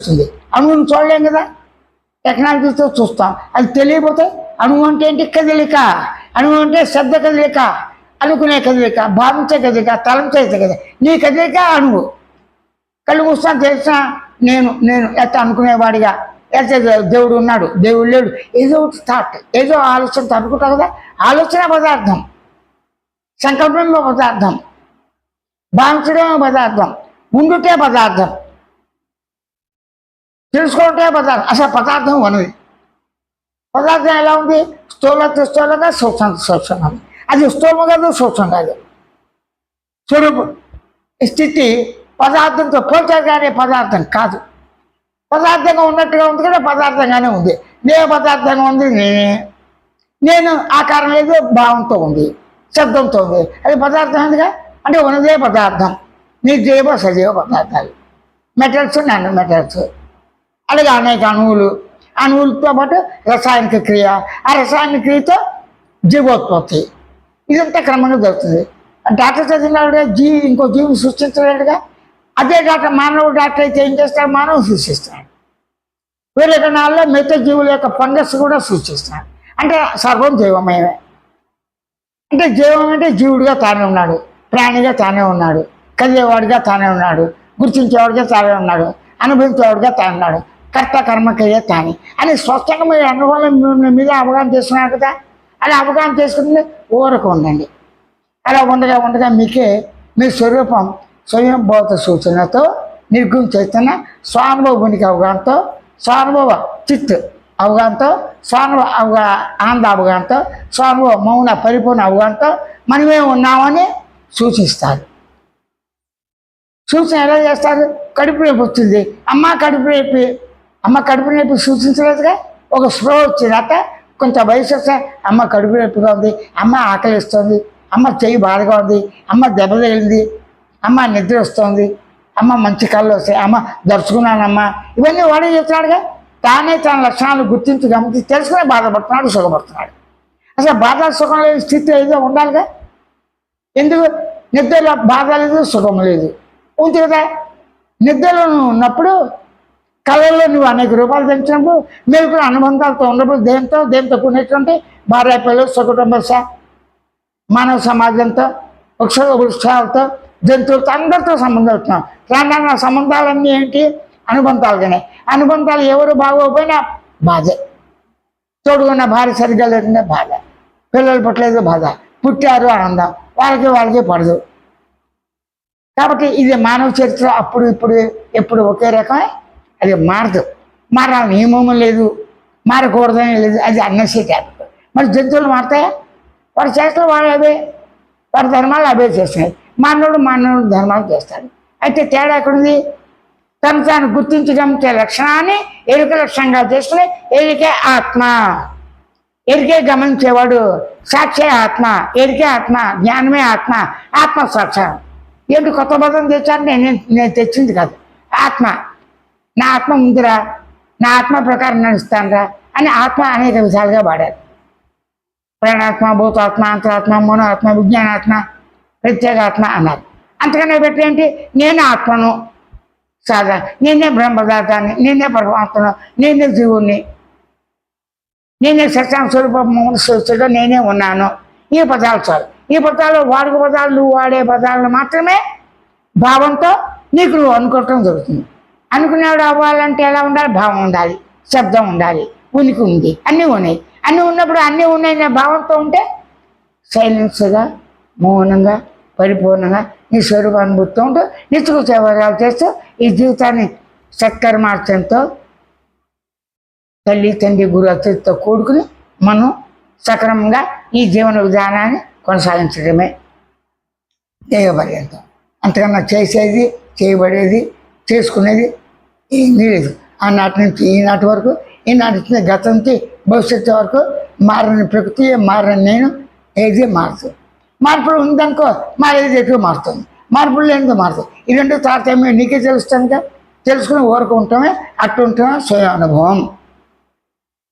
వస్తుంది అణువును చూడలేం కదా? టెక్నాలజీతో చూస్తాం అది తెలియకపోతే అణువు అంటే ఏంటి? కదలిక. అణువు అంటే శబ్ద కదలిక అనుకునే కదలిక భావించే కదలిక తలంచే కదలిక. నీ కదలిక అణువు. కళ్ళు మూస్తాను తెలిసిన నేను నేను ఎట్ట అనుకునేవాడిగా? ఎట్ట దేవుడు ఉన్నాడు? దేవుడు లేడు. ఏదో ఒకటి థాట్ ఏదో ఆలోచనతో అనుకుంటా కదా? ఆలోచన పదార్థం. సంకల్పమే పదార్థం. భావించడమే పదార్థం. ఉండుటే పదార్థం. తెలుసుకుంటే పదార్థం. అసలు పదార్థం ఉన్నది పదార్థం ఎలా ఉంది? స్థూలత స్థూలంగా సూక్ష్మ సూక్ష్మం అది స్థూలం కాదు సూక్ష్మం కాదు. స్వరూపం స్థితి పదార్థంతో పోల్చగానే పదార్థం కాదు. పదార్థంగా ఉన్నట్టుగా ఉంది కూడా పదార్థంగానే ఉంది. నేను పదార్థంగా ఉంది నేనే నేను ఆకారం లేదు భావంతో ఉంది శబ్దంతో ఉంది. అది పదార్థం ఎందుగా అంటే ఉన్నదే పదార్థం. నిర్జీవ సజీవ పదార్థాలు. మెటల్స్ నాన్ మెటల్స్ అలాగే అనేక అణువులు. అణువులతో పాటు రసాయనిక క్రియ. ఆ రసాయనిక క్రియతో జీవోత్పత్తి. ఇదంతా క్రమంగా జరుగుతుంది. డాక్టర్ చదివినాడు జీవి ఇంకో జీవిని సృష్టించలేడుగా అదే డాక్టర్ మానవుడు డాక్టర్ అయితే ఏం చేస్తాడు మానవుడు సృష్టిస్తాడు వేరే కణాల్లో మిగతా జీవుల యొక్క ఫంగస్ కూడా సృష్టిస్తాడు అంటే సర్వం జీవమయమే. అంటే జీవం అంటే జీవుడిగా తానే ఉన్నాడు. ప్రాణిగా తానే ఉన్నాడు. కదిలేవాడిగా తానే ఉన్నాడు. గుర్తించేవాడిగా తానే ఉన్నాడు. అనుభవించేవాడిగా తానే ఉన్నాడు. కర్త కానీ తాని. అని స్పష్టంగా మీరు అనుభవం మీద అవగాహన చేసుకున్నారు కదా అలా అవగాహన చేసుకుని ఊరకు ఉండండి. అలా ఉండగా ఉండగా మీకే మీ స్వరూపం స్వయం భౌత సూచనతో నిర్గుణ చైతన్య స్వానుభవ ఉనికి అవగాహనతో స్వానుభవ చిత్ అవగాహనతో స్వానుభవ అవగా ఆనంద అవగాహనతో స్వానుభవ మౌన పరిపూర్ణ అవగాహనతో మనమే ఉన్నామని సూచిస్తారు. సూచన ఎలా చేస్తారు? కడుపు నొప్పి వచ్చింది. అమ్మ కడుపు నొప్పి అమ్మ కడుపు నొప్పి సూచించలేదుగా? ఒక స్ప్రో వచ్చిందట కొంత వయసు వస్తే అమ్మ కడుపు నొప్పిగా ఉంది అమ్మ ఆకలిస్తుంది అమ్మ చెయ్యి బాధగా ఉంది అమ్మ దెబ్బ తగిలింది అమ్మ నిద్ర వస్తుంది అమ్మ మంచి కళ్ళు వస్తాయి అమ్మ దర్చుకున్నానమ్మా. ఇవన్నీ వాడే చెప్తున్నాడుగా తానే తన లక్షణాలు గుర్తించి గమనించి తెలుసుకునే బాధపడుతున్నాడు సుఖపడుతున్నాడు. అసలు బాధ సుఖం లేని స్థితి ఏదో ఉండాలిగా? ఎందుకు? నిద్రలో బాధ లేదు సుఖం లేదు. ఉంది కదా? నిద్రలో ఉన్నప్పుడు కళల్లో నువ్వు అనేక రూపాయలు పెంచినప్పుడు మీరు కూడా అనుబంధాలతో ఉన్నప్పుడు దేంతో దేంతో కూడినటువంటి భార్య పిల్లలు సుకుటుంబ స- మానవ సమాజంతో వృక్ష వృక్షాలతో జంతువులతో అందరితో సంబంధం అవుతున్నాం రానున్న సంబంధాలన్నీ ఏంటి? అనుబంధాలుగానే అనుబంధాలు ఎవరు బాగోపోయినా బాధే. తోడుకున్న భార్య సరిగ్గా లేకుండా బాధ. పిల్లలు పుట్టలేదు బాధ. పుట్టారు ఆనందం. వాళ్ళకి వాళ్ళకి పడదు. కాబట్టి ఇది మానవ చరిత్ర అప్పుడు ఇప్పుడు ఎప్పుడు ఒకే రకమే. అది మారదు. మారాలని నియమం లేదు. మారకూడదని లేదు. అది అన్నెసెసరీ మరి జంతువులు మారుతాయా? వారి చేష్టలు వారు అవే వారి ధర్మాలు అవే చేస్తున్నాయి. మానవుడు మానవుడు ధర్మాలు చేస్తాడు. అయితే తేడా ఎక్కడుంది? తను తాను గుర్తించగలిగే లక్షణాన్ని ఎరుక లక్షణంగా చేసుకుని ఎరికే ఆత్మ. ఎరికే గమనించేవాడు సాక్షే ఆత్మ. ఎరికే ఆత్మ జ్ఞానమే ఆత్మ ఆత్మ సాక్షాత్. ఏంటి కొత్త పదం తెచ్చారు? నేను నేను తెచ్చింది కాదు. ఆత్మ. నా ఆత్మ ఉందిరా నా ఆత్మ ప్రకారం నడుస్తానురా అని ఆత్మ అనేక విధాలుగా వాడారు. ప్రాణాత్మ భూతాత్మ అంతరాత్మ మనోఆత్మ విజ్ఞానాత్మ ప్రత్యేగాత్మ అన్నారు. అంతకన్నా పెట్టి ఏంటి? నేను ఆత్మను సాధన నేనే బ్రహ్మపదార్థాన్ని నేనే పరమాత్మను నేనే జీవుణ్ణి నేనే సత్యం స్వరూపం సృష్టిలో నేనే ఉన్నాను. ఈ పదాలు చాలు. ఈ పదాలు వాడుక పదాలు నువ్వు వాడే పదాలను మాత్రమే భావంతో నీకు నువ్వు అనుకోవటం జరుగుతుంది. అనుకునేవాడు అవ్వాలంటే ఎలా ఉండాలి? భావం ఉండాలి శబ్దం ఉండాలి ఉనికి ఉంది అన్నీ ఉన్నాయి. అన్నీ ఉన్నప్పుడు అన్నీ ఉన్నాయి భావంతో ఉంటే సైలెన్స్గా మౌనంగా పరిపూర్ణంగా నీ స్వరూపానుభూతితో ఉంటూ నిత్యకు సేవలు చేస్తూ ఈ జీవితాన్ని సత్కర్మార్చంతో తల్లి తండ్రి గురు అతిథితో కూడుకుని మనం సక్రమంగా ఈ జీవన విధానాన్ని కొనసాగించడమే చేయబడేంత అంతకన్నా చేసేది చేయబడేది చేసుకునేది ఏమీ లేదు. ఆనాటి నుంచి ఈనాటి వరకు ఈనాటి నుంచి గతం నుంచి భవిష్యత్తు వరకు మారని ప్రకృతి మారని నేను ఏది మారుతుంది మార్పులు ఉందనుకో మారేది ఎటు మారుతుంది? మార్పులు లేనిదో మారుతుంది ఈ రెండు తారతమ్యం నీకే తెలుస్తాను కదా తెలుసుకుని ఊరుకుంటామే అట్టు ఉంటామే స్వయం అనుభవం.